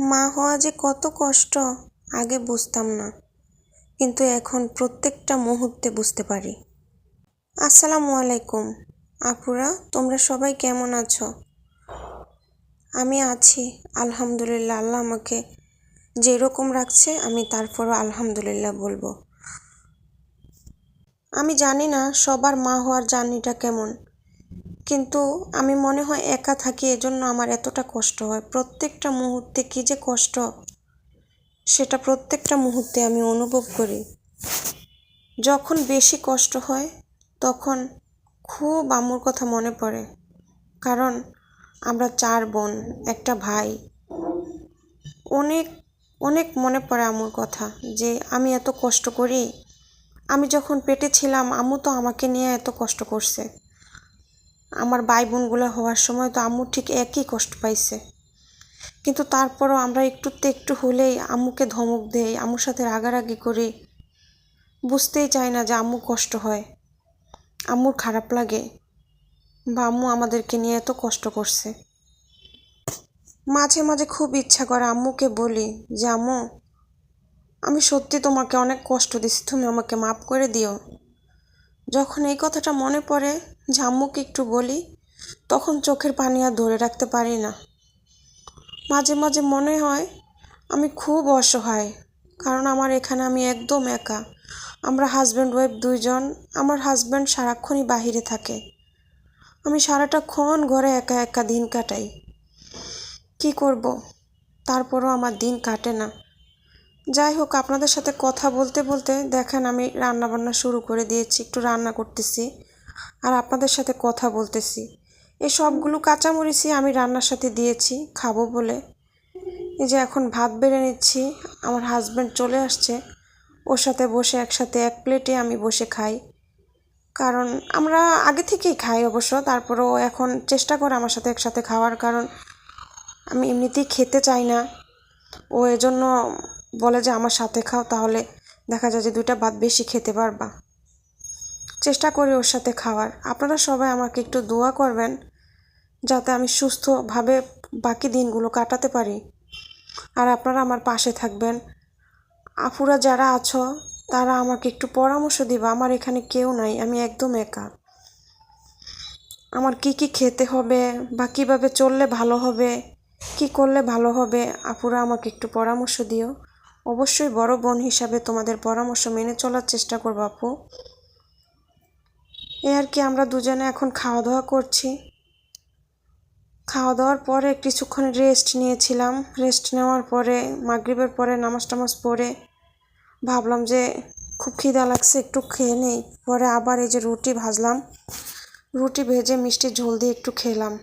মা হওয়া যে কত কষ্ট, আগে বুঝতাম না। কিন্তু এখন প্রত্যেকটা মুহূর্তে বুঝতে পারি। আসসালামু আলাইকুম। আপুরা, তোমরা সবাই কেমন আছো? আমি আছি, আলহামদুলিল্লাহ। আল্লাহ আমাকে যেরকম রাখছে, আমি তারপরও আলহামদুলিল্লাহ বলব। আমি জানি না সবার মা হওয়ার জার্নিটা কেমন। কিন্তু আমি মনে হয় একা থাকি, এজন্য আমার এতটা কষ্ট হয়। প্রত্যেকটা মুহূর্তে কী যে কষ্ট, সেটা প্রত্যেকটা মুহূর্তে আমি অনুভব করি। যখন বেশি কষ্ট হয়, তখন খুব আম্মুর কথা মনে পড়ে। কারণ আমরা চার বোন, একটা ভাই। অনেক অনেক মনে পড়ে আম্মুর কথা যে, আমি এত কষ্ট করি? আমি যখন পেটে ছিলাম, আম্মু তো আমাকে নিয়ে এত কষ্ট করছে। আমার ভাই বোনগুলো হওয়ার সময় তো আম্মু ঠিক একই কষ্ট পাইছে। কিন্তু তারপরও আমরা একটুতে একটু হলেই আম্মুকে ধমক দেই, আম্মুর সাথে রাগারাগি করি। বুঝতেই চাই না যে আম্মু কষ্ট হয়, আম্মুর খারাপ লাগে বা আম্মু আমাদেরকে নিয়ে এত কষ্ট করছে। মাঝে মাঝে খুব ইচ্ছা করে আম্মুকে বলি যে, আম্মু, আমি সত্যি তোমাকে অনেক কষ্ট দিচ্ছি তুমি আমাকে মাফ করে দিও। যখন এই কথাটা মনে পড়ে যে আম্মুকে একটু বলি, তখন চোখের পানি আর ধরে রাখতে পারি না। মাঝে মাঝে মনে হয়, আমি খুব অসহায়, কারণ আমার এখানে আমি একদম একা। আমরা হাজব্যান্ড ওয়াইফ দুইজন, আমার হাজব্যান্ড সারাক্ষণই বাহিরে থাকে। আমি সারাটাক্ষণ ঘরে একা একা দিন কাটাই। কি করব? তারপরও আমার দিন কাটে না। যাই হোক, আপনাদের সাথে কথা বলতে বলতে দেখেন আমি রান্না বান্না শুরু করে দিয়েছি, একটু রান্না করতেছি আর আপনাদের সাথে কথা বলতেছি। এই সবগুলো কাঁচামরিচই আমি রান্নার সাথে দিয়েছি, খাব বলে। এই যে এখন ভাত বেড়ে নিচ্ছি, আমার হাজব্যান্ড চলে আসছে, ওর সাথে বসে একসাথে এক প্লেটে আমি বসে খাই। কারণ আমরা আগে থেকেই খাই অবশ্য, তারপরেও এখন চেষ্টা করে আমার সাথে একসাথে খাওয়ার, কারণ আমি এমনিতেই খেতে চাই না। ও এজন্য বলে যে, আমার সাথে খাও তাহলে দেখা যায় যে দুইটা ভাত বেশি খেতে পারবা। চেষ্টা করি ওর সাথে খাওয়ার। আপনারা সবাই আমাকে একটু দোয়া করবেন যাতে আমি সুস্থভাবে বাকি দিনগুলো কাটাতে পারি। আর আপনারা আমার পাশে থাকবেন। আপুরা যারা আছো, তারা আমাকে একটু পরামর্শ দিবা। আমার এখানে কেউ নাই, আমি একদম একা। আমার কি কি খেতে হবে বা কীভাবে চললে ভালো হবে, কি করলে ভালো হবে, আপুরা আমাকে একটু পরামর্শ দিও। অবশ্যই বড় বোন হিসাবে তোমাদের পরামর্শ মেনে চলার চেষ্টা করব, আপু। এ আর কি, আমরা দুজনে এখন খাওয়া দাওয়া করছি। খাওয়া দাওয়ার পরে কিছুক্ষণ রেস্ট নিয়েছিলাম। রেস্ট নেওয়ার পরে, মাগরিবের পরে নামাজ টামাজ পড়ে ভাবলাম যে খুব খিদা লাগছে, একটু খেয়ে নেই। পরে আবার এই যে রুটি ভাজলাম। রুটি ভেজে মিষ্টি ঝোল দিয়ে একটু খেলাম।